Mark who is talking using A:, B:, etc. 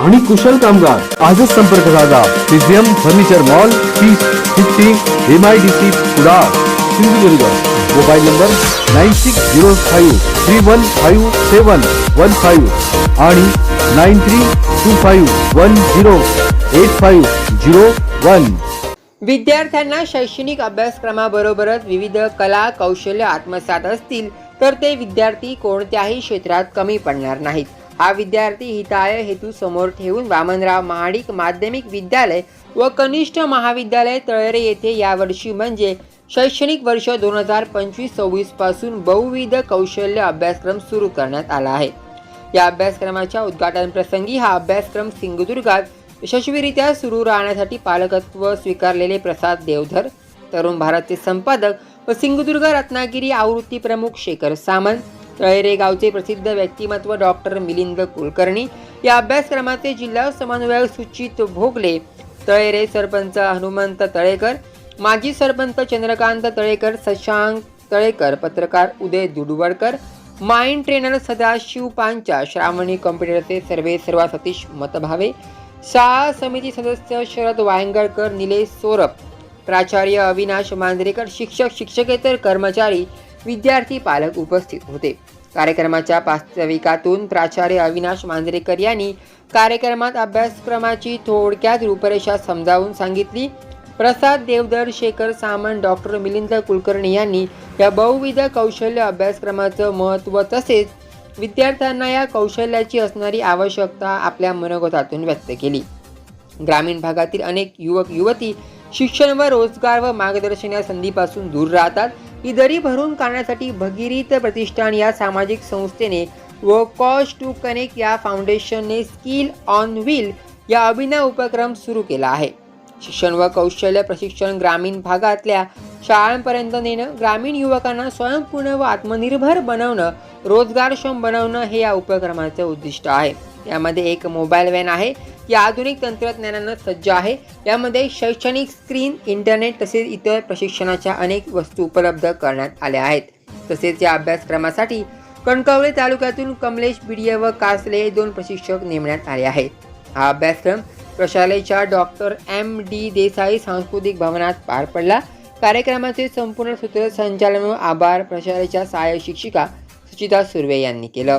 A: आणि कुशल कामगार. आजच संपर्क साधा. पिझियम furniture mall piece fifty M I D C Kudal Sindhudurg. Mobile number nine six zero five three one five seven one five आणि nine three two five one zero eight five zero one.
B: विद्यार्थ्यांना शैक्षणिक अभ्यासक्रमाबरोबरच विविध कला कौशल्य आत्मसात असतील तर ते विद्यार्थी कोणत्याही क्षेत्रात कमी पडणार नाहीत. हा विद्यार्थी हिताय हेतू समोर ठेवून वामनराव महाडिक माध्यमिक विद्यालय व कनिष्ठ महाविद्यालय तळेरे येथे यावर्षी म्हणजे शैक्षणिक वर्ष दोन हजार पंचवीस सव्वीसपासून बहुविध कौशल्य अभ्यासक्रम सुरू करण्यात आला आहे. या अभ्यासक्रमाच्या उद्घाटन प्रसंगी हा अभ्यासक्रम सिंधुदुर्गात यशस्वीरित्या सुरू राहण्यासाठी पालकत्व स्वीकारलेले प्रसाद देवधर तरुण भारतचे संपादक व सिंधुदुर्ग रत्नागिरी आवृत्ती प्रमुख शेखर सामंत तळेरे गावचे प्रसिद्ध व्यक्तिमत्व डॉक्टर मिलिंद कुलकर्णी या अभ्यासक्रमाचे जिल्हा समन्वयक सुचित भोगले तळेरे सरपंच हनुमंत तळेकर माजी सरपंच चंद्रकांत तळेकर शशांक तळेकर पत्रकार उदय दुडवडकर माइंड ट्रेनर सदाशिव पांचा श्रावणी कॉम्प्युटरचे सर्वे सर्वा सतीश मतभावे शाळा समिती सदस्य शरद वायंगळकर निलेश सोरप प्राचार्य अविनाश मांजरेकर शिक्षक शिक्षकेतर कर्मचारी विद्यार्थी पालक उपस्थित होते. कार्यक्रमाच्या प्रास्ताविकातून प्राचार्य अविनाश मांजरेकर यांनी कार्यक्रमात अभ्यासक्रमाची थोडक्यात रूपरेषा समजावून सांगितली. प्रसाद देवदर शेखर सामंत डॉक्टर मिलिंद कुलकर्णी यांनी या बहुविध कौशल्य अभ्यासक्रमाचं महत्त्व तसेच विद्यार्थ्यांना या कौशल्याची असणारी आवश्यकता आपल्या मनोगतातून व्यक्त केली. ग्रामीण भागातील अनेक युवक युवती शिक्षण व रोजगार व मार्गदर्शन या संधीपासून दूर राहतात. ही दरी भरून काढण्यासाठी भगीरथ प्रतिष्ठान या सामाजिक संस्थेने व कॉज टू कनेक्ट या फाउंडेशनने स्किल ऑन व्हील या अभिनव उपक्रम सुरू केला आहे. शिक्षण व कौशल्य प्रशिक्षण ग्रामीण भागातल्या शाळांपर्यंत नेणं ग्रामीण युवकांना स्वयंपूर्ण व आत्मनिर्भर बनवणं रोजगारक्षम बनवणं हे या उपक्रमाचे उद्दिष्ट आहे. यामध्ये एक मोबाईल व्हॅन आहे या आधुनिक तंत्रज्ञानानं सज्ज आहे. यामध्ये शैक्षणिक स्क्रीन इंटरनेट तसेच इतर प्रशिक्षणाच्या अनेक वस्तू उपलब्ध करण्यात आल्या आहेत. तसेच या अभ्यासक्रमासाठी कणकवली तालुक्यातून कमलेश बिडिये व कासले हे दोन प्रशिक्षक नेमण्यात आले आहेत. हा अभ्यासक्रम प्रशालेच्या डॉक्टर एम डी देसाई सांस्कृतिक भवनात पार पडला. कार्यक्रमाचे संपूर्ण सूत्रसंचालन व आभार प्रशालेच्या सहाय्यक शिक्षिका सुचिता सुर्वे यांनी केलं.